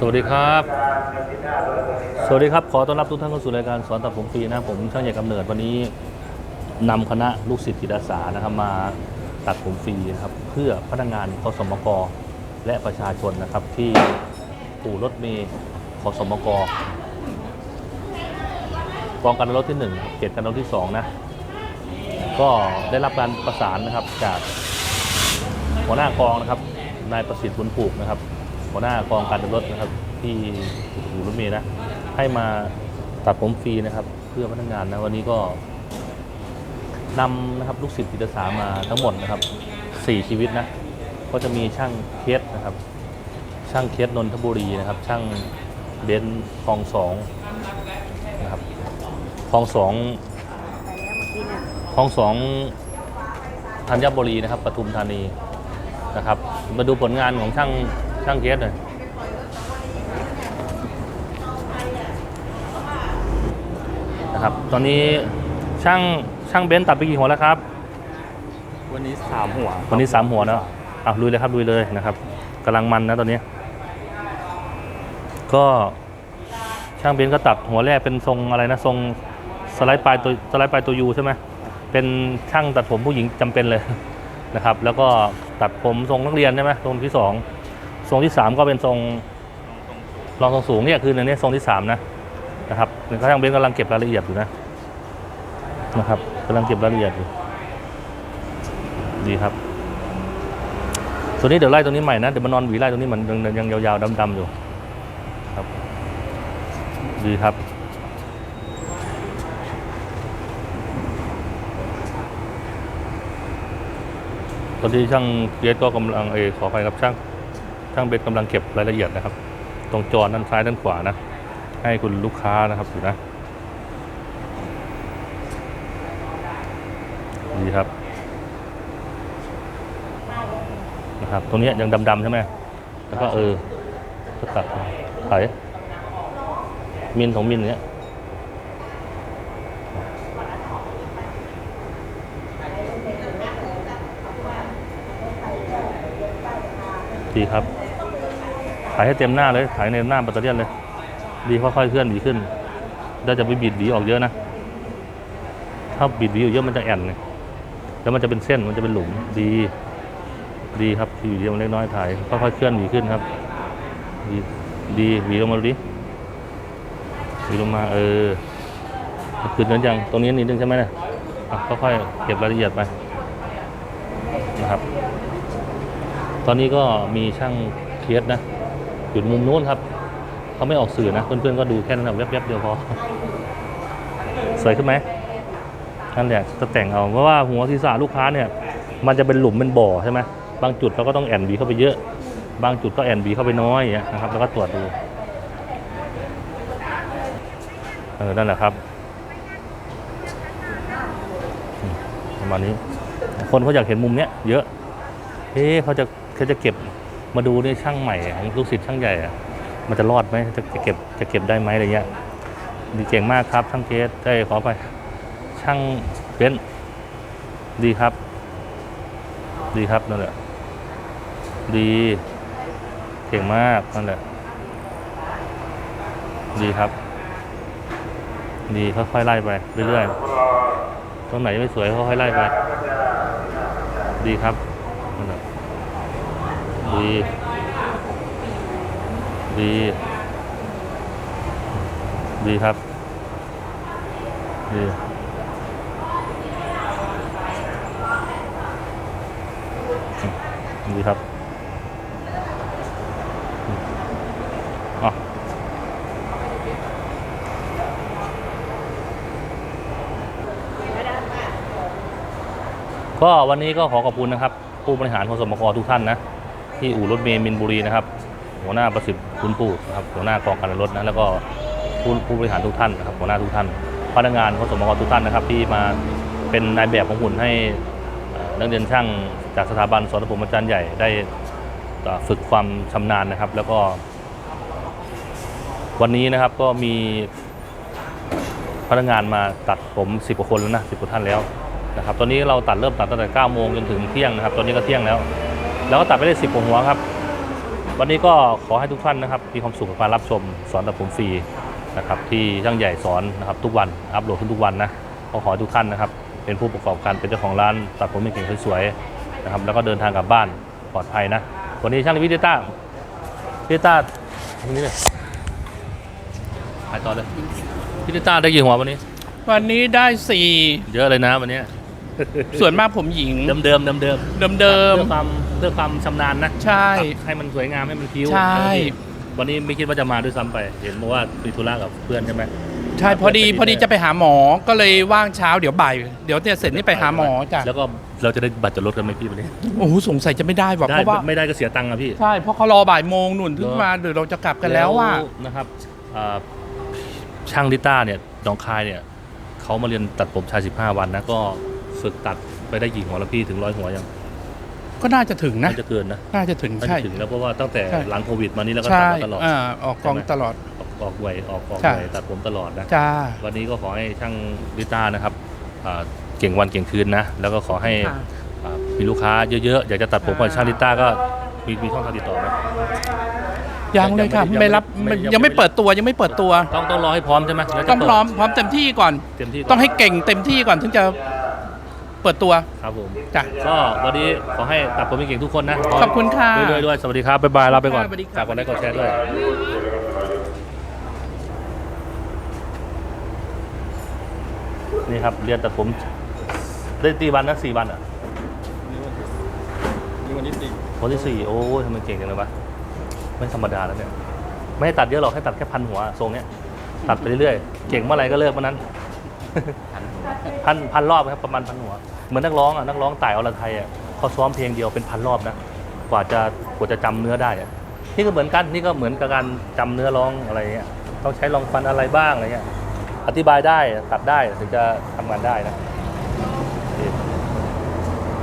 สวัสดีครับ สวัสดีครับ ขอต้อนรับทุกท่านเข้าสู่รายการสอนตัดผมฟรีนะผมช่างใหญ่กำเนิดวันนี้นำคณะลูกศิษย์จิตอาสานะครับมาตัดผมฟรีนะครับเพื่อพนักงานคสมกและประชาชนนะครับที่ปู่รถเมย์คสมกกองการรถที่1เขตการรถที่2นะก็ได้รับการประสานนะครับจากหัวหน้ากองนะครับนายประสิทธิ์บุญผูกนะครับ หัวหน้ากองการเดินรถนะครับ ที่อยู่รถเมล์นะให้มาตัดผมฟรีนะครับ เพื่อพนักงานนะวันนี้ก็นำนะครับลูกศิษย์จิตอาสามาทั้งหมดนะครับสี่ชีวิตนะ ก็จะมีช่างเคสนะครับ ช่างเคสนนทบุรีนะครับ ช่างเบนซ์คลองสองนะครับคลองสองคลองสองธัญบุรีนะครับปทุมธานีนะครับ มาดูผลงานของช่าง ช่างเคสหน่อยนะครับ ตอนนี้ช่างช่างเบนซ์ตัดไปกี่หัวแล้วครับ วันนี้สามหัววันนี้สามหัวเนอะอะลุยเลยครับลุยเลยนะครับกำลังมันนะตอนนี้ ก็ช่างเบนซ์ก็ตัดหัวแรกเป็นทรงอะไรนะทรงสไลด์ปลายตัวสไลด์ปลายตัวยูใช่ไหมเป็นช่างตัดผมผู้หญิงจำเป็นเลยนะครับ แล้วก็ตัดผมทรงนักเรียนใช่ไหมทรงที่สอง ทรงที่สามก็เป็นทรงรองทรงสูงเนี่ยคือในนี้ทรงที่สามนะนะครับนี่ก็ช่างเบนกำลังเก็บรายละเอียดอยู่นะนะครับกำลังเก็บรายละเอียดอยู่ดีครับส่วนนี้เดี๋ยวไล่ตัวนี้ใหม่นะเดี๋ยวมันนอนหวีไล่ตัวนี้มันยังยังยาวๆดำๆอยู่ครับดีครับตอนที่ช่างเบสก็กำลังเออขอไปครับช่าง ช่างเบสกำลังเก็บรายละเอียดนะครับ ตรงจอด้านซ้ายด้านขวานะ ให้คุณลูกค้านะครับอยู่นะดีครับนะครับ ตรงนี้ยยังดำๆใช่ไหมแล้วก็เออก็ตัดไถมินของมินเนี้ยดีครับ ถ่ายให้เต็มหน้าเลย ถ่ายในหน้าปัตเตอร์เลียนเลย ดีค่อยๆเคลื่อนหวีขึ้นแล้จะไปบิดหวีออกเยอะนะ ถ้าบิดหวีออกเยอะมันจะแอนไงแล้วมันจะเป็นเส้นมันจะเป็นหลุมดี ดีครับหวีเดียวเล็กน้อยถ่ายค่อยๆเคลื่อนหวีขึ้นครับ ดีดีหวีลงมาดูดิหวีลงมาเออขึ้นนั้นยังตรงนี้นิดนึงใช่ไหมเนี่ยอะค่อยๆเก็บรายละเอียดไปนะครับ ตอนนี้ก็มีช่างเคสนะ อยู่มุมนู้นครับ เขาไม่ออกสื่อนะ เพื่อนๆก็ดูแค่นั้นนะแวบๆเดียวพอ สวยขึ้นไหมนั่นแหละจะแต่งเอา เพราะว่าหัวศีรษะลูกค้าเนี่ย มันจะเป็นหลุมเป็นบ่อใช่ไหมบางจุดเราก็ต้องแอนบีเข้าไปเยอะ บางจุดก็แอนบีเข้าไปน้อยอย่างเงี้ยนะครับ แล้วก็ตรวจดู เออ นั่นแหละครับอืมประมาณนี้ คนเขาอยากเห็นมุมเนี้ยเยอะเอ๊ะเขาจะเขาจะเก็บ มาดูเนี่ยช่างใหม่ของลูกศิษย์ช่างใหญ่อะมันจะรอดไหมจะจะเก็บจะเก็บได้ไหมอะไรเงี้ยดีเก่งมากครับช่างเกสได้ขอไปช่างเบนซ์ดีครับ ดีครับนั่นแหละดีเก่งมากนั่นแหละดีครับ ดีค่อยๆไล่ไปเรื่อยๆตรงไหนไม่สวยค่อยๆไล่ไป ดีครับ ดีดี ดีครับ ดีดีครับอะก็วันนี้ก็ขอขอบคุณนะครับ ผู้บริหารของสมกทุกท่านนะ ที่อู่รถเมย์มินบุรีนะครับ หัวหน้าประสิทธิ์คุณปู่นะครับหัวหน้ากองการรถนะแล้วก็ผู้ผู้บริหารทุกท่านนะครับหัวหน้าทุกท่านพนักงานขอสมกทุกท่านนะครับ ที่มาเป็นนายแบบของหุ่นให้นักเรียนช่างจากสถาบันสอนผมอาจารย์ใหญ่ได้ฝึกความชำนาญนะครับ แล้วก็ วันนี้นะครับก็มีพนักงานมาตัดผม 10กว่าคนแล้วนะ10กว่าท่านแล้วนะครับ ตอนนี้เราตัดเริ่มตัดตั้งแต่9โมงจนถึงเที่ยงนะครับ ตอนนี้ก็เที่ยงแล้ว แล้วก็ตัดไปได้10กว่าหัวครับ วันนี้ก็ขอให้ทุกท่านนะครับ มีความสุขกับการรับชมสอนตัดผมฟรีนะครับที่ช่างใหญ่สอนนะครับทุกวันอัปโหลดขึ้นทุกวันนะก็ขอให้ทุกท่านนะครับ เป็นผู้ประกอบการเป็นเจ้าของร้านตัดผมเก่งๆสวยๆนะครับแล้วก็เดินทางกลับบ้านปลอดภัยนะวันนี้ช่างลิวิดิต้าพิดิต้าตรงนี้เลยถ่ายต่อเลยพิดิต้าได้กี่หัววันนี้ วันนี้ได้สี่เยอะเลยนะวันนี้ ส่วนมากผมหญิง เดิมเดิมเดิมเดิมเดิมเดิมเพื่อความ เพื่อความชำนาญนะๆใช่ ตัดให้มันสวยงามให้มันคิ้วใช่ วันนี้ไม่คิดว่าจะมาด้วยซ้ำไป เห็นบอกว่ามีธุระกับเพื่อนใช่ไหม ใช่พอดีเป็นพอดีจะไปหาหมอก็เลยว่างเช้าเดี๋ยวบ่ายเดี๋ยวเนี่ยเสร็จนี่ไปหาหมอจ้ะแล้วก็เราจะได้บัตรจอดรถกันไหมพี่วันนี้โอ้โหสงสัยจะไม่ได้ว่ะได้เพราะว่าไม่ได้ก็เสียตังค์อะพี่ ใช่เพราะเขารอบ่ายโมงหนุนถึงมาเดี๋ยวเราจะกลับกันแล้วว่า นะครับอ่าช่างลิต้าเนี่ยหนองคายเนี่ยเขามาเรียนตัดผมชาย 15 วันนะก็ฝึกตัดไปได้กี่หัวแล้วพี่ถึงร้อยหัวยัง ก็น่าจะถึงนะน่าจะเกินนะน่าจะถึงน่าใช่ จะถึงแล้วเพราะว่าตั้งแต่ใช่ หลังโควิดมานี่แล้วก็ตัใช่ดมาตลอด อ่าออกกองใช่ไหม ตลอด ออกออกหวยออกออกใช่หวยตัดผมตลอดนะ จ้า วันนี้ก็ขอให้ช่างลิต้านะครับอ่าเก่งวันเก่งคืนนะ แล้วก็ขอให้ค่ะ อ่ามีลูกค้าเยอะๆ อยากจะตัดผมกับค่ะช่างลิต้าก็มีมีช่องทางติดต่อไหม ยังเลยค่ะยังไม่ไม่รับยังไม่ ยังไม่เปิดตัวยังไม่เปิดตัว ต้องต้องรอให้พร้อมใช่ไหมแล้วจะต้องเปิดพร้อมพร้อมเต็มที่ก่อน เต็มที่ก่นต้องให้เก่งเต็มที่ก่อนถึงจะ เปิดตัวครับผมจ้ะก็วันนี้ขอให้ตัดผมเก่งๆทุกคนนะขอบคุณค่ะด้วยๆด้วยสวัสดีครับบ๊ายบายลาไปก่อนสวัสดีครับ ฝากกดไลค์กดแชร์ด้วยนี่ครับเรียนตัดผมได้ตีวันนะสี่วันอะนี่วันที่สี่วันที่สี่โอ้ยทำไมเก่งจังเลยวะไม่ธรรมดาแล้วเนี่ยไม่ให้ตัดเยอะหรอกให้ตัดแค่พันหัวทรงเนี้ยตัดไปเรื่อยๆเก่งเมื่อไหร่ก็เลิกเมื่อนั้น พันพันรอบครับประมาณพันหัว เหมือนนักร้องอะนักร้องต่ายอรไทยอะเขาซ้อมเพลงเดียวเป็นพันรอบนะกว่าจะกว่าจะจำเนื้อได้อะนี่ก็เหมือนกันนี่ก็เหมือนกับการจำเนื้อร้องอะไรเงี้ยต้องใช้ลองฟันอะไรบ้างอะไรเงี้ยอธิบายได้ตัดได้ถึงจะทำงานได้นะ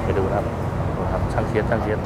ไปดูนะครับช่างเชียร์ช่างเชียร์